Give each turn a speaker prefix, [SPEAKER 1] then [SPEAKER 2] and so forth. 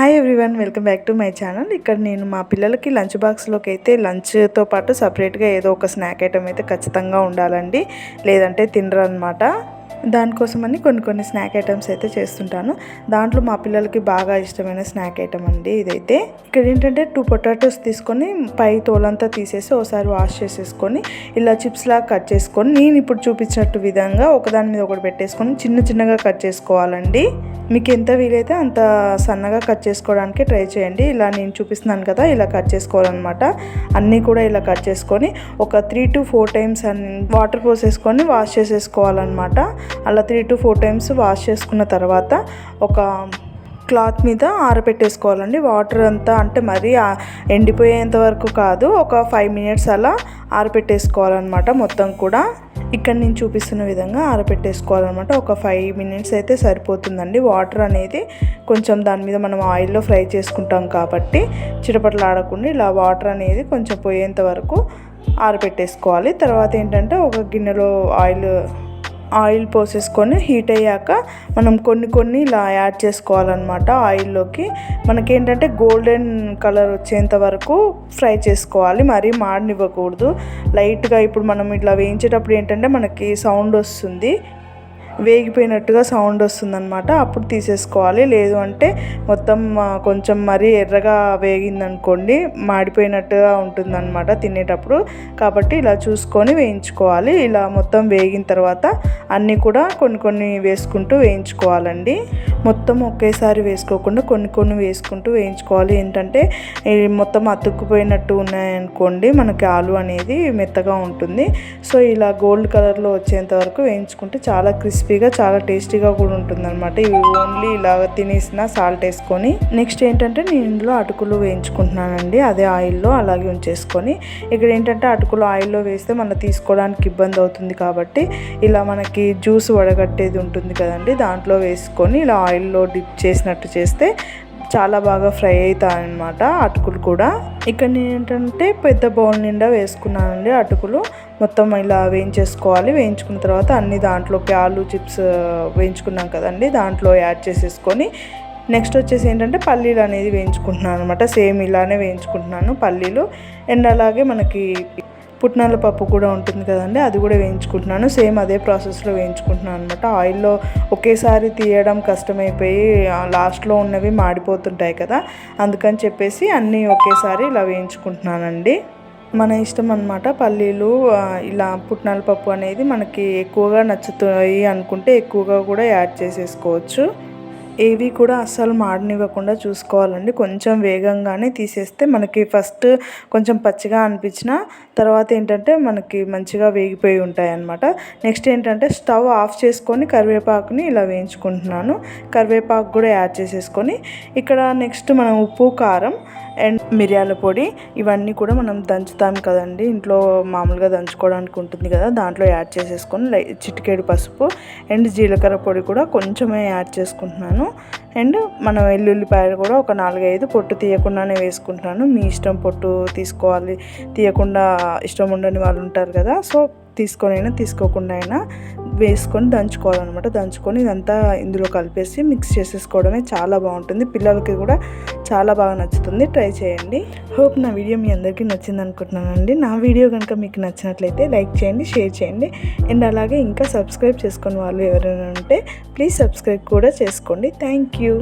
[SPEAKER 1] Hi everyone welcome back to my channel ఇక్కడ నేను మా పిల్లలకి లంచ్ బాక్స్లోకి అయితే లంచ్తో పాటు సపరేట్గా ఏదో ఒక స్నాక్ ఐటమ్ అయితే ఖచ్చితంగా ఉండాలండి. లేదంటే తినరు అనమాట దానికోసమని కొన్ని కొన్ని స్నాక్ ఐటమ్స్ అయితే చేస్తుంటాను. దాంట్లో మా పిల్లలకి బాగా ఇష్టమైన స్నాక్ ఐటమ్ అండి ఇదైతే. ఇక్కడ ఏంటంటే టూ పొటాటోస్ తీసుకొని పై తోలంతా తీసేసి ఒకసారి వాష్ చేసేసుకొని ఇలా చిప్స్ లాగా కట్ చేసుకొని నేను ఇప్పుడు చూపించినట్టు విధంగా ఒకదాని మీద ఒకటి పెట్టేసుకొని చిన్న చిన్నగా కట్ చేసుకోవాలండి. మీకు ఎంత వీలైతే అంత సన్నగా కట్ చేసుకోవడానికి ట్రై చేయండి. ఇలా నేను చూపిస్తున్నాను కదా ఇలా కట్ చేసుకోవాలన్నమాట. అన్నీ కూడా ఇలా కట్ చేసుకొని ఒక three to four times water పోసేసుకొని wash చేసేసుకోవాలన్నమాట. అలా three to four times wash చేసుకున్న తర్వాత ఒక క్లాత్ మీద ఆరబెట్టేసుకోవాలండి వాటర్ అంతా అంటే మరీ ఎండిపోయేంత వరకు కాదు ఒక ఫైవ్ మినిట్స్ అలా ఆరబెట్టేసుకోవాలన్నమాట మొత్తం కూడా. ఇక్కడ నేను చూపిస్తున్న విధంగా ఆరబెట్టేసుకోవాలన్నమాట ఒక ఫైవ్ మినిట్స్ అయితే సరిపోతుందండి. వాటర్ అనేది కొంచెం దాని మీద మనం ఆయిల్లో ఫ్రై చేసుకుంటాం కాబట్టి చిటపట్లు ఆడకుండా ఇలా వాటర్ అనేది కొంచెం పోయేంత వరకు ఆరబెట్టేసుకోవాలి తర్వాత ఏంటంటే ఒక గిన్నెలో ఆయిల్ ఆయిల్ పోసేసుకొని హీట్ అయ్యాక మనం కొన్ని కొన్ని ఇలా యాడ్ చేసుకోవాలన్నమాట ఆయిల్లోకి. మనకేంటంటే గోల్డెన్ కలర్ వచ్చేంత వరకు ఫ్రై చేసుకోవాలి మరీ మాడనివ్వకూడదు. లైట్గా ఇప్పుడు మనం ఇట్లా వేయించేటప్పుడు ఏంటంటే మనకి సౌండ్ వస్తుంది. వేగిపోయినట్టుగా సౌండ్ వస్తుందన్నమాట. అప్పుడు తీసేసుకోవాలి. లేదు అంటే మొత్తం కొంచెం మరీ ఎర్రగా వేగిందనుకోండి మాడిపోయినట్టుగా ఉంటుందన్నమాట తినేటప్పుడు. కాబట్టి ఇలా చూసుకొని వేయించుకోవాలి. ఇలా మొత్తం వేగిన తర్వాత అన్నీ కూడా కొన్ని కొన్ని వేసుకుంటూ వేయించుకోవాలండి. మొత్తం ఒకేసారి వేసుకోకుండా కొన్ని కొన్ని వేసుకుంటూ వేయించుకోవాలి. ఏంటంటే మొత్తం అతుక్కుపోయినట్టు ఉన్నాయనుకోండి మనకి ఆలు అనేది మెత్తగా ఉంటుంది. సో ఇలా గోల్డ్ కలర్లో వచ్చేంత వరకు వేయించుకుంటే చాలా క్రిస్పీ క్రిస్పీగా చాలా టేస్టీగా కూడా ఉంటుంది అనమాట ఇవి ఓన్లీ ఇలాగ తినేసిన సాల్ట్ వేసుకొని నెక్స్ట్ ఏంటంటే నేను ఇందులో అటుకులు వేయించుకుంటున్నానండి. అదే ఆయిల్లో అలాగే ఉంచేసుకొని ఇక్కడ ఏంటంటే అటుకులు ఆయిల్లో వేస్తే మనం తీసుకోవడానికి ఇబ్బంది అవుతుంది కాబట్టి ఇలా మనకి జ్యూస్ వడగట్టేది ఉంటుంది కదండి దాంట్లో వేసుకొని ఇలా ఆయిల్లో డిప్ చేసినట్టు చేస్తే చాలా బాగా ఫ్రై అవుతాయి అనమాట అటుకులు కూడా. ఇక్కడ నేను ఏంటంటే పెద్ద బౌల్ నిండా వేసుకున్నానండి అటుకులు. మొత్తం ఇలా వేయించేసుకోవాలి. వేయించుకున్న తర్వాత అన్ని దాంట్లోకి ఆలు చిప్స్ వేయించుకున్నాం కదండి. దాంట్లో యాడ్ చేసేసుకొని నెక్స్ట్ వచ్చేసి ఏంటంటే పల్లీలు అనేది వేయించుకుంటున్నాను అనమాట సేమ్ ఇలానే వేయించుకుంటున్నాను పల్లీలు. అండ్ అలాగే మనకి పుట్నాల పప్పు కూడా ఉంటుంది కదండి అది కూడా వేయించుకుంటున్నాను. సేమ్ అదే ప్రాసెస్లో వేయించుకుంటున్నాను అనమాట ఆయిల్లో ఒకేసారి తీయడం కష్టమైపోయి లాస్ట్లో ఉన్నవి మాడిపోతుంటాయి కదా అందుకని చెప్పేసి అన్నీ ఒకేసారి ఇలా వేయించుకుంటున్నానండి. మన ఇష్టం అనమాట పల్లీలు ఇలా పుట్నాల పప్పు అనేది మనకి ఎక్కువగా నచ్చుతాయి అనుకుంటే ఎక్కువగా కూడా యాడ్ చేసేసుకోవచ్చు. ఏవి కూడా అస్సలు మాడనివ్వకుండా చూసుకోవాలండి. కొంచెం వేగంగానే తీసేస్తే మనకి ఫస్ట్ కొంచెం పచ్చిగా అనిపించిన తర్వాత ఏంటంటే మనకి మంచిగా వేగిపోయి ఉంటాయి అన్నమాట నెక్స్ట్ ఏంటంటే స్టవ్ ఆఫ్ చేసుకొని కరివేపాకుని ఇలా వేయించుకుంటున్నాను. కరివేపాకు కూడా యాడ్ చేసేసుకొని. ఇక్కడ నెక్స్ట్ మనం ఉప్పు కారం అండ్ మిరియాల పొడి ఇవన్నీ కూడా మనం దంచుతాం కదండి. ఇంట్లో మామూలుగా దంచుకోవడానికి ఉంటుంది కదా దాంట్లో యాడ్ చేసేసుకొని లై చిటికేడు పసుపు అండ్ జీలకర్ర పొడి కూడా కొంచెమే యాడ్ చేసుకుంటున్నాను. అండ్ మనం వెల్లుల్లిపాయలు కూడా ఒక నాలుగైదు పొట్టు తీయకుండానే వేసుకుంటున్నాను. మీ ఇష్టం పొట్టు తీసుకోవాలి తీయకుండా ఇష్టం ఉండని వాళ్ళు ఉంటారు కదా సో తీసుకొని అయినా తీసుకోకుండా అయినా వేసుకొని దంచుకోవాలన్నమాట. దంచుకొని ఇదంతా ఇందులో కలిపేసి మిక్స్ చేసేసుకోవడమే చాలా బాగుంటుంది. పిల్లలకి కూడా చాలా బాగా నచ్చుతుంది. ట్రై చేయండి. హోప్ నా వీడియో మీ అందరికీ నచ్చింది అనుకుంటున్నానండి. నా వీడియో కనుక మీకు నచ్చినట్లయితే లైక్ చేయండి షేర్ చేయండి. అండ్ అలాగే ఇంకా సబ్స్క్రైబ్ చేసుకుని వాళ్ళు ఎవరైనా ఉంటే ప్లీజ్ సబ్స్క్రైబ్ కూడా చేసుకోండి. Thank you